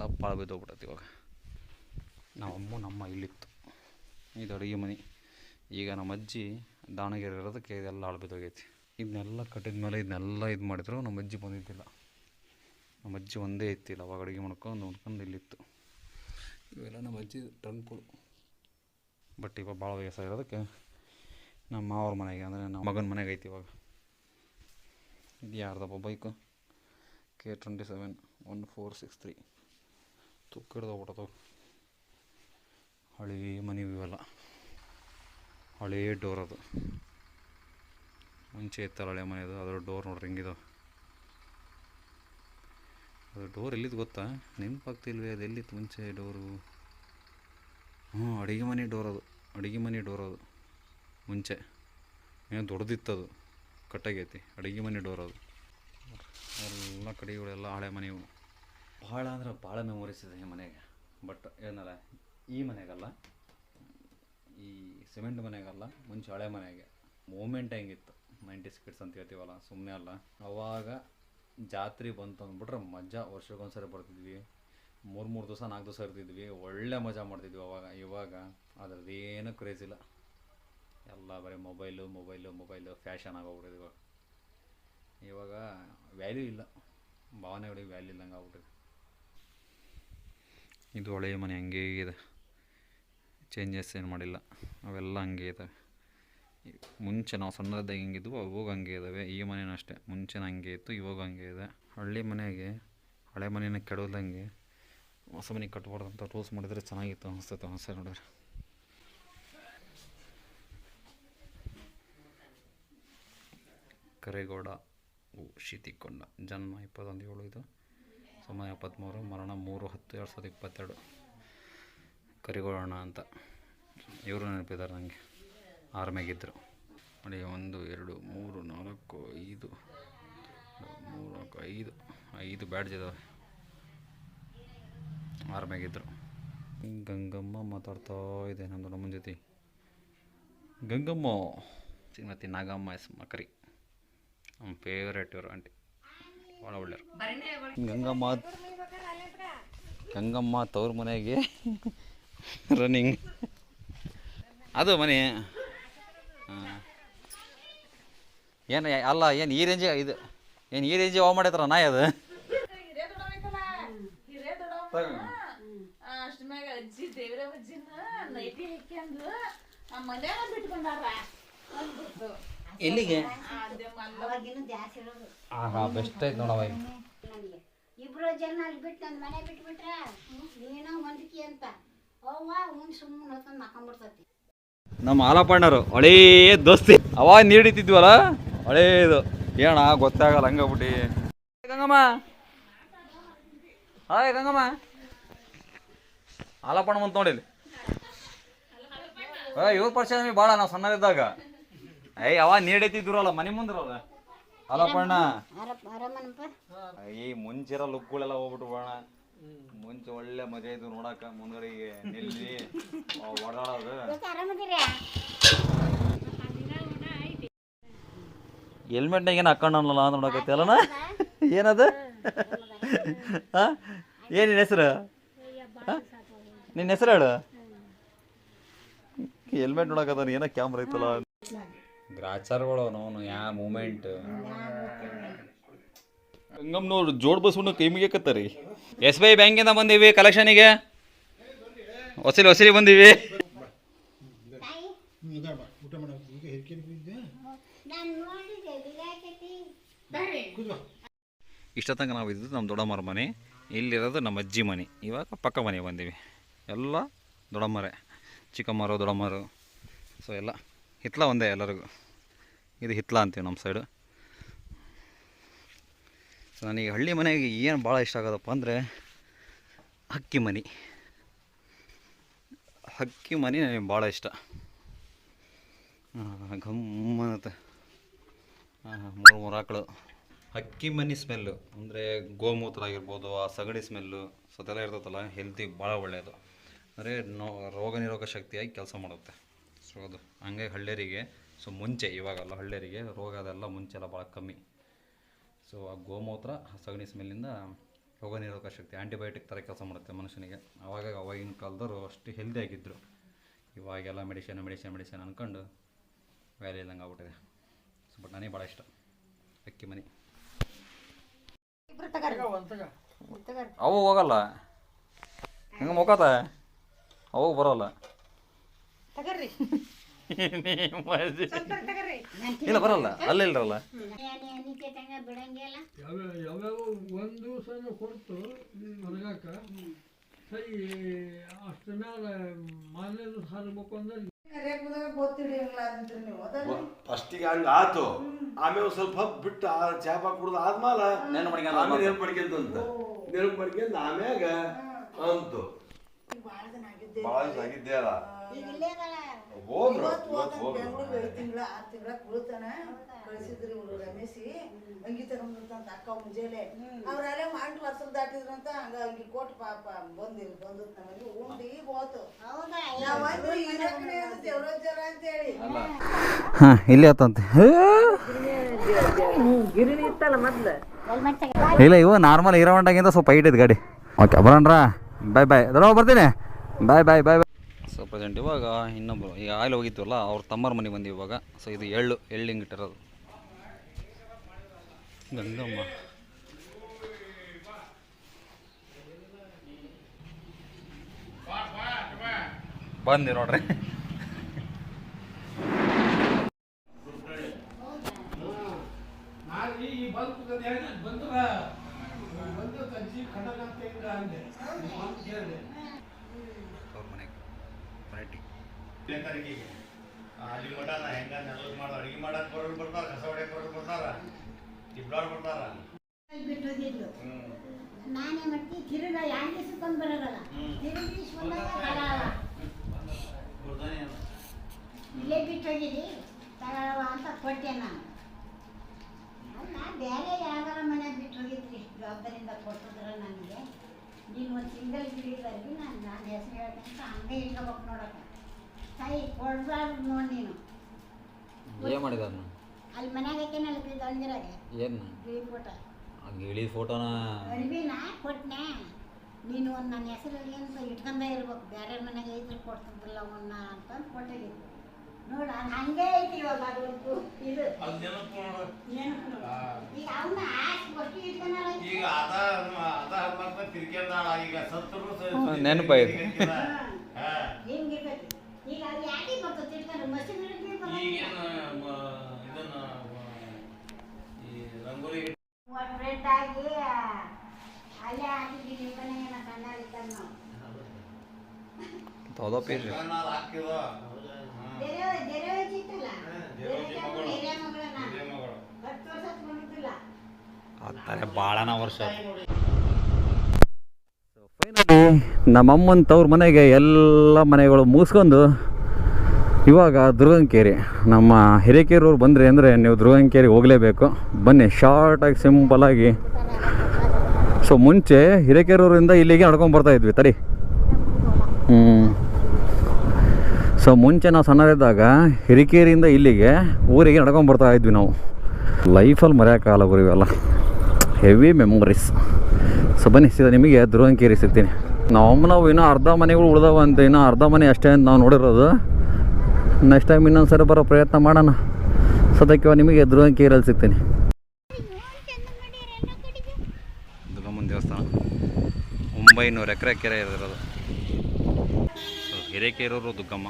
ಎಲ್ಲ ಪಾಳು ಬಿದ್ದೋಗ್ಬಿಟ್ಟೈತಿ ಇವಾಗ. ನಮ್ಮ ಅಮ್ಮ ನಮ್ಮ ಇಲ್ಲಿತ್ತು. ಇದು ಅಡುಗೆ ಮನೆ. ಈಗ ನಮ್ಮ ಅಜ್ಜಿ ದಾವಣಗೆರೆ ಇರೋದಕ್ಕೆ ಇದೆಲ್ಲ ಹಾಳು ಬಿದ್ದೋಗೈತಿ ಇದನ್ನೆಲ್ಲ ಕಟ್ಟಿದ ಮೇಲೆ ಇದನ್ನೆಲ್ಲ ಇದು ಮಾಡಿದ್ರು ನಮ್ಮ ಅಜ್ಜಿ ಬಂದಿದ್ದಿಲ್ಲ. ನಮ್ಮ ಅಜ್ಜಿ ಒಂದೇ ಇತ್ತಿಲ್ಲ ಅವಾಗ ಅಡುಗೆ ಮಾಡ್ಕೊಂಡು ನೋಡ್ಕೊಂಡು ಇಲ್ಲಿತ್ತು. ಇವೆಲ್ಲ ನಮ್ಮ ಅಜ್ಜಿ ಟ್ರಂಕ್ಗಳು ಬಟ್ ಇವಾಗ ಭಾಳ ವಯಸ್ಸಾಗಿರೋದಕ್ಕೆ ನಮ್ಮ ಮಾವ್ರ ಮನೆಗೆ, ಅಂದರೆ ನಮ್ಮ ಮಗನ ಮನೆಗೆ ಐತಿ ಇವಾಗ. ಇದು ಯಾರ್ದಪ್ಪ bike K twenty seven one four six three ತುಕ್ಕ ಹಿಡ್ದೋಗ್ಬಿಟ್ಟದು ಹಳೆ ಮನೆ ಇವೆಲ್ಲ. ಹಳೇ ಡೋರ್ ಅದು. ಮುಂಚೆ ಇತ್ತಲ್ಲ ಹಳೆ ಮನೆದು ಅದರ ಡೋರ್ ನೋಡ್ರಿ ಹಿಂಗಿದಾವೆ. ಅದು ಡೋರ್ ಎಲ್ಲಿದ್ದು ಗೊತ್ತಾ? ನೆನಪಾಗ್ತಿಲ್ವೇ, ಅದು ಎಲ್ಲಿತ್ತು ಮುಂಚೆ ಡೋರು ಹ್ಞೂ, ಅಡುಗೆ ಮನೆ ಡೋರ್ ಅದು. ಅಡುಗೆ ಮನೆ ಡೋರ್ ಅದು. ಮುಂಚೆ. ಏನು ಅದು. ಕಟ್ಟಾಗೈತಿ. ಅಡುಗೆ ಮನೆ ಡೋರ್ ಅದು. ಎಲ್ಲ ಕಡೆಗಳೆಲ್ಲ ಹಳೆ ಮನೆವು ಭಾಳ ಅಂದ್ರೆ ಭಾಳ ಮೆಮೊರೀಸ್ ಇದೆ ಈ ಮನೆಗೆ. ಬಟ್ ಏನಲ್ಲ, ಈ ಮನೆಗಲ್ಲ, ಈ ಸಿಮೆಂಟ್ ಮನೆಗಲ್ಲ, ಮುಂಚೆ ಹಳೆ ಮನೆಗೆ. ಮೂಮೆಂಟ್ ಹೆಂಗಿತ್ತು? ನೈಂಟಿ ಸ್ಕಿಟ್ಸ್ ಅಂತ ಹೇಳ್ತೀವಲ್ಲ ಸುಮ್ಮನೆ ಅಲ್ಲ. ಅವಾಗ ಜಾತ್ರೆ ಬಂತು ಅಂದ್ಬಿಟ್ರೆ ಮಜಾ ವರ್ಷಕ್ಕೊಂದ್ಸರಿ ಬರ್ತಿದ್ವಿ. ಮೂರು ಮೂರು ದಿವಸ, ನಾಲ್ಕು ದಿವಸ ಇರ್ತಿದ್ವಿ. ಒಳ್ಳೆ ಮಜಾ ಮಾಡ್ತಿದ್ವಿ ಅವಾಗ, ಇವಾಗ ಅದ್ರದ್ದು ಏನೂ ಕ್ರೇಜ್ ಇಲ್ಲ. ಎಲ್ಲ ಬರೀ ಮೊಬೈಲು ಮೊಬೈಲು ಮೊಬೈಲು ಫ್ಯಾಷನ್ ಆಗೋಗ್ಬಿಟ್ಟಿದೆ ಇವಾಗ. ಇವಾಗ ವ್ಯಾಲ್ಯೂ ಇಲ್ಲ. ಭಾವನೆಗಳಿಗೆ ವ್ಯಾಲ್ಯೂ ಇಲ್ಲಂಗೆ ಆಗ್ಬಿಟ್ಟಿದೆ. ಇದು ಹಳೆಯ ಮನೆ, ಹಂಗೇ ಇದೆ ಚೇಂಜಸ್ ಏನು ಮಾಡಿಲ್ಲ. ಅವೆಲ್ಲ ಹಂಗೆ ಇದ್ದಾವೆ ಮುಂಚೆ ನಾವು ಸಣ್ಣದಾಗ ಹೆಂಗಿದ್ವು, ಅವಾಗ ಹಂಗೆ ಇದ್ದಾವೆ ಈ ಮನೇನೂ ಅಷ್ಟೇ. ಮುಂಚೆನ ಹಂಗೆ ಇತ್ತು, ಇವಾಗ ಹಂಗೆ ಇದೆ. ಹಳ್ಳಿ ಮನೆಗೆ, ಹಳೆ ಮನೇನ ಕೆಡೋದಂಗೆ ಹೊಸ ಮನೆ ಕಟ್ಬಾರ್ದು ಅಂತ ರೂಲ್ಸ್ ಮಾಡಿದರೆ ಚೆನ್ನಾಗಿತ್ತು ಅನಿಸ್ತೈತೆ ಹೊಸ ನೋಡಿದ್ರೆ. ಕರೆಗೌಡ, ಓ, ಶೀತಿಕೊಂಡ, ಜನ್ಮ ಇಪ್ಪತ್ತೊಂದು ಏಳು ಇದು. ಸಮಯ ಎಪ್ಪತ್ತ್ಮೂರು ಮರಣ ಮೂರು, ಹತ್ತು, ಎರಡು ಸಾವಿರದ ಇಪ್ಪತ್ತೆರಡು. ಕರಿಗೋಳಣ್ಣ ಅಂತ. ಇವರು ನೆನಪಿದ್ದಾರೆ ನನಗೆ ಆರ್ಮಿಯಾಗಿದ್ದರು ನೋಡಿ, ಒಂದು, ಎರಡು, ಮೂರು, ನಾಲ್ಕು, ಐದು, ಮೂರು, ನಾಲ್ಕು, ಐದು ಐದು ಬ್ಯಾಡ್ಜ್ ಇದ್ದಾವೆ ಆರ್ಮಿಯಾಗಿದ್ದರು ಗಂಗಮ್ಮ ಮಾತಾಡ್ತಾ ಇದೆ ನಮ್ಮ ದೊಡ್ಡಮ್ಮನ ಜೊತೆ. ಗಂಗಮ್ಮ. ಶ್ರೀಮತಿ ನಾಗಮ್ಮ ಎಸ್ ಮಕರಿ. ನಮ್ಮ ಫೇವ್ರೇಟ್ ಇವರು ಆಂಟಿ ಭಾಳ ಗಂಗಮ್ಮ ಗಂಗಮ್ಮ ತವ್ರ ಮನೆಗೆ ರನ್ನಿಂಗ್ ಅದು ಮನೆ. ಏನು ಅಲ್ಲ ಏನು ಈ ರೇಂಜ್ ಇದು ಏನು ಈ ರೇಂಜ್ ಹೋಗಿ ಮಾಡೈತ್ರ ನಾಯಿ ಅದು? ಅಜ್ಜಿ ದೇವ್ರ ಎಲ್ಲಿಗೆ? ಆಹಾ ಬೆಸ್ಟ್ ಆಯ್ತು ನೋಡವ ನನಗೆ. ಇಬ್ರು ಜನ ಅಲ್ಲಿ ಬಿಟ್ಟು ನನ್ನ ಮನೆ ಬಿಟ್ಬಿಟ್ರೆ ನೀನೋ ಹೊಂದಿಕೆ ಅಂತ. ಅವ್ವ ಉಣ್ ಸುಮ್ಮನೆ ಹೊತ್ಕೊಂಡು ಮಕ್ಕೊಂಬಿಡ್ತತಿ ನಮ್ಮ ಆಲಪಣ್ಣರು ಹಳೇ ದೋಸ್ತಿ. ಅವಾಗ ನೀಡಿತಿದ್ವಲ್ಲ? ಹಳೇದು ಏಣ ಗೊತ್ತಾಗಲ್ಲ ಹಂಗಬಿಟ್ಟು ಗಂಗಮ್ಮ. ಹಾಯ್ ಗಂಗಮ್ಮ. ಆಲಪಣ್ಣ ಬಂತು ನೋಡಿ ಇವ್ರ ಪರಿಚಯ ನಮಗೆ ಭಾಳ ನಾವು ಸಣ್ಣದಿದ್ದಾಗ ಏಯ್ ಅವ ನೀಡೈತಿದ್ರಲ್ಲ ಮನೆ ಮುಂದಿರಲ್ಲ ಅಲ್ಲಪ್ಪಣ್ಣ ಈ ಮುಂಚಿರ ಲುಕ್ಗಳೆಲ್ಲ ಹೋಗ್ಬಿಟ್ಟು ಬಣ್ಣ ಮುಂಚೆ ಒಳ್ಳೆ ಮಜಾ ಇದ್ದು ನೋಡಕ ಮುಂದ್ಗಡೆಗೆ ನಿಲ್ಲಿ. ಓಡಾಡೋದು. ಹೆಲ್ಮೆಟ್ನಾಗ ಏನು ಹಾಕೊಂಡಲ್ಲ ನೋಡಕತ್ತಲ್ಲನ ಏನದು? ಹಾ ಏನು ನಿನ್ನ ಹೆಸರು? ನಿನ್ನ ಹೆಸರು ಹೇಳು. ಹೆಲ್ಮೆಟ್ ನೋಡಕತ್ತಾನ ಏನೋ ಕ್ಯಾಮ್ರಾ ಐತಲ್ಲ. ಗ್ರಾಚಾರಗಳು ಯಾ ಮೂಮೆಂಟ್. ಹಂಗಮ್ನವ್ರು ಜೋಡ್ ಬಸ್ಕೊಂಡು ಕೈ ಮುಗಿಯಕತ್ತಾರಿ ಎಸ್ ಬಿ ಐ ಬ್ಯಾಂಕಿಂದ ಬಂದೀವಿ ಕಲೆಕ್ಷನಿಗೆ ಹೊಸಲಿ ಹೊಸಲಿ ಬಂದೀವಿ. ತನಕ ನಾವು ಇದ್ದು ನಮ್ಮ ದೊಡ್ಡಮ್ಮರ ಮನೆ, ಇಲ್ಲಿರೋದು ನಮ್ಮ ಅಜ್ಜಿ ಮನೆ. ಇವಾಗ ಪಕ್ಕ ಮನೆ ಬಂದೀವಿ. ಎಲ್ಲ ದೊಡ್ಡಮ್ಮರೇ, ಚಿಕ್ಕಮ್ಮರು, ದೊಡ್ಡಮ್ಮರು. ಸೊ ಎಲ್ಲ. ಹಿತ್ಲ ಒಂದೇ ಎಲ್ಲರಿಗೂ. ಇದು ಹಿತ್ಲ ಅಂತೀವಿ ನಮ್ಮ ಸೈಡು ಸೊ ನನಗೆ ಹಳ್ಳಿ ಮನೆಗೆ ಏನು ಭಾಳ ಇಷ್ಟ ಆಗೋದಪ್ಪ ಅಂದರೆ ಹಕ್ಕಿ ಮನೆ. ಹಕ್ಕಿ ಮನೆ ನನಗೆ ಭಾಳ ಇಷ್ಟ. ಗಮ್ಮನತ್ತೆ ಮೂರು ಮೂರು ಆಕಳು ಹಕ್ಕಿ ಮನಿ ಸ್ಮೆಲ್ಲು ಅಂದರೆ ಗೋಮೂತ್ರ ಆಗಿರ್ಬೋದು, ಆ ಸಗಣಿ ಸ್ಮೆಲ್ಲು ಸೊ ಅದೆಲ್ಲ ಇರ್ತೈತಲ್ಲ ಹೆಲ್ತಿಗೆ ಭಾಳ ಒಳ್ಳೆಯದು ಅಂದರೆ ನೋ, ರೋಗ ನಿರೋಗ ಶಕ್ತಿಯಾಗಿ ಕೆಲಸ ಮಾಡುತ್ತೆ. ಸೊ ಅದು ಹಂಗಾಗಿ ಹಳ್ಳಿಯರಿಗೆ ಸೊ ಮುಂಚೆ, ಇವಾಗಲ್ಲ ಹಳ್ಳಿಯರಿಗೆ ರೋಗ ಅದೆಲ್ಲ ಮುಂಚೆ ಎಲ್ಲ ಭಾಳ ಕಮ್ಮಿ. ಸೊ ಆ ಗೋಮೂತ್ರ ಸಗಣಿ ಸ್ಮೆಲ್ಲಿಂದ ರೋಗ ನಿರೋಧಕ ಶಕ್ತಿ ಆ್ಯಂಟಿಬಯೋಟಿಕ್ ಥರ ಕೆಲಸ ಮಾಡುತ್ತೆ ಮನುಷ್ಯನಿಗೆ. ಆವಾಗ ಅವಾಗಿನ ಕಾಲದವರು ಅಷ್ಟು ಹೆಲ್ದಿ ಆಗಿದ್ದರು ಇವಾಗೆಲ್ಲ ಮೆಡಿಸಿನ್ ಮೆಡಿಸಿನ್ ಮೆಡಿಸಿನ್ ಅಂದ್ಕೊಂಡು ವ್ಯಾಲಿ ಇಲ್ಲಂಗೆ ಆಗ್ಬಿಟ್ಟಿದೆ. ಸೊ ಬಟ್ ನನಗೆ ಭಾಳ ಇಷ್ಟ. ಅಕ್ಕಿ ಮನೆ. ಅವು ಹೋಗಲ್ಲ. ಹಿಂಗೆ ಮುಖತ ಅವು ಬರೋಲ್ಲ. ತಗರಿ ತಗರಿ ಇಲ್ಲ ಬರಲ್ಲ. ಅಲ್ಲೇ ಇಲ್ರಲ್ಲ? ಯಾವ್ಯಾವ ಒಂದು ಕೊಡ್ತು ಹೊರಗಾಕ ಸೈ ಅಷ್ಟು ಮೇಲೆ ಅಂದ್ರೆ ಫಸ್ಟಿಗೆ ಹಂಗ ಆತು. ಆಮೇಲೆ ಸ್ವಲ್ಪ ಹೊತ್ತು ಬಿಟ್ಟು ಆ ಚಾಪ ಕುಡ್ದು ಆದ್ಮೇಲೆ ನೆನ್ಪು ಮಾಡ್ಕೊಂಡ್ ಆಮೇಲೆ ನೆನಪು ಮಾಡ್ಕೊಂತಂತ ನೆನಪು ಮಾಡ್ಕೊಂಡ್ ಆಮ್ಯಾಗ ಅಂತು. ಭಾಳ ಆಗಿದ್ದೇ. ಅಲ್ಲ. ಹೋದ್ರು ಇವತ್ತು ಹೋದ್ರು ಬೆಂಗಳೂರು ತಿಂಗಳ ಆರು ತಿಂಗಳ ಕುಳಿತಾನ ಕಳಿಸಿದ್ರಿ ಇವ್ರು ರಮೇಶಿ. ಅಂಗಿ ತಗೊಂಡ್ಬಂತ ಅಕ್ಕ ಮುಂಜಾನೆ. ಅವ್ರಲ್ಲೇ ಮಾಡಿ ವರ್ಷ ದಾಟಿದ್ರಂತ ಹಂಗ ಅಂಗಿ ಕೊಟ್ಟು ಪಾಪ ಬಂದಿಲ್ಲ ಬಂದು ನಮಗೆ ಉಂಡು ಈಗ ಹೋತು. ಹೌದಾ? ನಾವಂದ್ರೆ ಇರಕ್ರೆ ಅದು ದೇವ್ರಾಜ್ ಜರ ಅಂತೇಳಿ. ಹಾಂ ಇಲ್ಲಿ ಆತಂತೆ ಇಲ್ಲ ಇವ ನಾರ್ಮಲ್ ಹೀರೋ ಹೊಂಡಾಗಿಂದ ಸ್ವಲ್ಪ ಹೈಟ್ ಗಾಡಿ. ಓಕೆ ಬರೋಣ್ರಾ? ಬಾಯ್ ಬಾಯ್ ಬರ್ತೀನಿ. ಬಾಯ್ ಬಾಯ್ ಬಾಯ್ ಬಾಯ್ ಸೊ ಪ್ರೆಸೆಂಟ್ ಇವಾಗ ಇನ್ನೊಬ್ಬರು ಈಗ ಆಯಿಲ್ ಹೋಗಿದ್ವಲ್ಲ ಅವ್ರ ತಮ್ಮರ ಮನೆಗೆ ಬಂದು ಇವಾಗ. ಸೊ ಇದು ಎಳ್ಳು ಎಳ್ಳು ಹಿಂಗೆ ಇಟ್ಟಿರೋದು. ಗಂಗಮ್ಮ. ಬಂದಿ ನೋಡ್ರಿ ನಾನು ಈ ಬಂದು ಬಂದ್ರ ಬಂದು ತಜ್ಜಿ ಕಡಗಂತ ಹಿಂಗ ಅಂದೆ ಬಂದು ಕೇಳಿದೆ ಅವ್ರ ಮನೆಗೆ ಮನೆ ಟೀ ಅಲ್ಲಿ ಮಠ ಹೆಂಗ ನೆಲದ ಮಾಡೋ ಅಡಿಗೆ ಮಾಡಕ್ ಬರೋರು ಬರ್ತಾರ ಕಸ ಹೊಡ್ಯಕ್ ಬರೋರು ಬರ್ತಾರ ಇಬ್ಬರು ಬರ್ತಾರ. ನಾನೇ ಮಟ್ಟಿ ತಿರುಗ ಯಾಕೆ ಸುತ್ತಂದ್ ಬರಲ್ಲ ತಿರುಗಿ ಇಲ್ಲೇ ಬಿಟ್ಟು ಹೋಗಿದ್ದಿ? ತಗೊಳವ ಅಂತ ಕೊಟ್ಟೆ ನಾನು. ಅಲ್ಲ ಬೇರೆ ಯಾವ್ದಾರ ಮನ್ಯಾಗ ಬಿಟ್ಟು ಹೋಗಿದ್ರಿ? ಜವಾಬ್ದಾರಿಯಿಂದ ಕೊಟ್ಟಿದ್ರ ನನಗೆ. ನೀನು ಒಂದು ಸಿಂಗಲ್ ಗಿಡಿದಾಗಿ ನಾನು ನಾನು ಹೆಸರು ಹೇಳ್ತಂತ ಹಂಗೆ ಇಟ್ಕೋಬೇಕು ನೋಡಕ್ಕ ಕೊಡ್ಬಾರ್ದು ನೋಡಿ ನೀನು. ಏನು ಮಾಡಿದ ಅದನ್ನ ಅಲ್ಲಿ ಮನ್ಯಾಗ ಅಲ್ಲಿ ಏನು? ಗಿಳಿ ಫೋಟ. ಫೋಟೋನ? ಅರಿವಿನ ಕೊಟ್ನೆ. ನೀನು ಒಂದು ನನ್ನ ಹೆಸರಲ್ಲಿ ಅಂತ ಇಟ್ಕೊಂಡೇ ಇರ್ಬೇಕು. ಬೇರೆ ಮನೆಗೆ ಇದ್ರೆ ಕೊಡ್ತಿದ್ದಿಲ್ಲ ಅವನ್ನ ಅಂತಂದು ಕೊಟ್ಟಿದ್ದೆ ನೋಡ ಹಂಗೆ ಐತಿ ಇವಾಗ ಅದೊಂದು ಇದು. ಈಗ ಅವನ್ನ ಈಗ. ಅದ ಅದ ಹಬ್ಬ ತಿರ್ಕೊಂಡಾಳ ಈಗ ಸತ್ತರು ನೆನಪಾಯ್ತು. ಹಾ ಹಿಂಗಿರ್ತೈತಿ ಈಗ ಅದು ಯಾಕೆ ಬರ್ತದೆ ಇಟ್ಕೊಂಡ್ರೆ ಮಷಿನ್ ಈಗೇನು ಮ- ಇದನ್ನ ಮ- ಈ ರಂಗೋಲಿ ಫ್ರೆಂಡ್ ಆಗಿ ಅಲ್ಲೇ ಹಾಕಿದ್ದೀವಿ ನಿಮ್ಮ ಮನೆಗೆ ನಮ್ಮ ಕಣ್ಣಾಗಿದ್ದಾಗ ನಾವು ಯಾವುದೋ ಪೇಜ್ ಹಾಕಿದ ಬೇರೆ ಬೇರೆ ವಯಸ್ಸಿತ್ತಲ್ಲ ಬೇರೆ ಮಗಳು. ಹತ್ತು ವರ್ಷ ಬಂದಿದ್ದಿಲ್ಲ. ಆಗ್ತಾರೆ ಭಾಳನ ವರ್ಷ ಫೈನಲಿ ನಮ್ಮಮ್ಮನ ತವ್ರ ಮನೆಗೆ ಎಲ್ಲ ಮನೆಗಳು ಮುಗಿಸ್ಕೊಂಡು ಇವಾಗ ದುರ್ಗಂಕೇರಿ, ನಮ್ಮ ಹಿರೇಕೆರೂರು ಬಂದ್ರಿ ಅಂದರೆ ನೀವು ದುರ್ಗಂಕೇರಿ ಹೋಗಲೇಬೇಕು. ಬನ್ನಿ ಶಾರ್ಟಾಗಿ ಸಿಂಪಲಾಗಿ ಸೊ ಮುಂಚೆ ಹಿರೇಕೆರೂರಿಂದ ಇಲ್ಲಿಗೆ ನಡ್ಕೊಂಡು ಬರ್ತಾ ಇದ್ವಿ, ತಡಿ. ಹ್ಞೂ ಸೊ ಮುಂಚೆ ನಾವು ಸಣ್ಣದಿದ್ದಾಗ ಹಿರಿಕೇರಿಯಿಂದ ಇಲ್ಲಿಗೆ ಊರಿಗೆ ನಡ್ಕೊಂಡು ಬರ್ತಾ ಇದ್ವಿ ನಾವು. ಲೈಫಲ್ಲಿ ಮರೆಯೋಕ್ಕಾಗಲ್ಲ ಗುರು ಇವೆಲ್ಲ. ಹೆವಿ ಮೆಮೊರೀಸ್ ಸೊ ಬನ್ನಿ, ಸೀದಾ ನಿಮಗೆ ದುರ್ಗಂಕೇರಿ ಸಿಗ್ತೀನಿ. ನಾವು ನಾವು ಇನ್ನೂ ಅರ್ಧ ಮನೆಗಳು ಉಳ್ದವ ಅಂತ, ಇನ್ನೂ ಅರ್ಧ ಮನೆ ಅಷ್ಟೇ ಅಂತ ನಾವು ನೋಡಿರೋದು. ನೆಕ್ಸ್ಟ್ ಟೈಮ್ ಇನ್ನೊಂದ್ಸರಿ ಬರೋ ಪ್ರಯತ್ನ ಮಾಡೋಣ. ಸದ್ಯಕ್ಕೆ ನಿಮಗೆ ಧ್ರುವಂಕೇರಿಯಲ್ಲಿ ಸಿಗ್ತೀನಿ. ದುರ್ಗಮ್ಮನ ದೇವಸ್ಥಾನ. ಒಂಬೈನೂರು ಎಕರೆ ಕೆರೆ ಇರೋದು. ಕೆರೆ ಹಿರೇಕೆರೂರು ದುಗ್ಗಮ್ಮ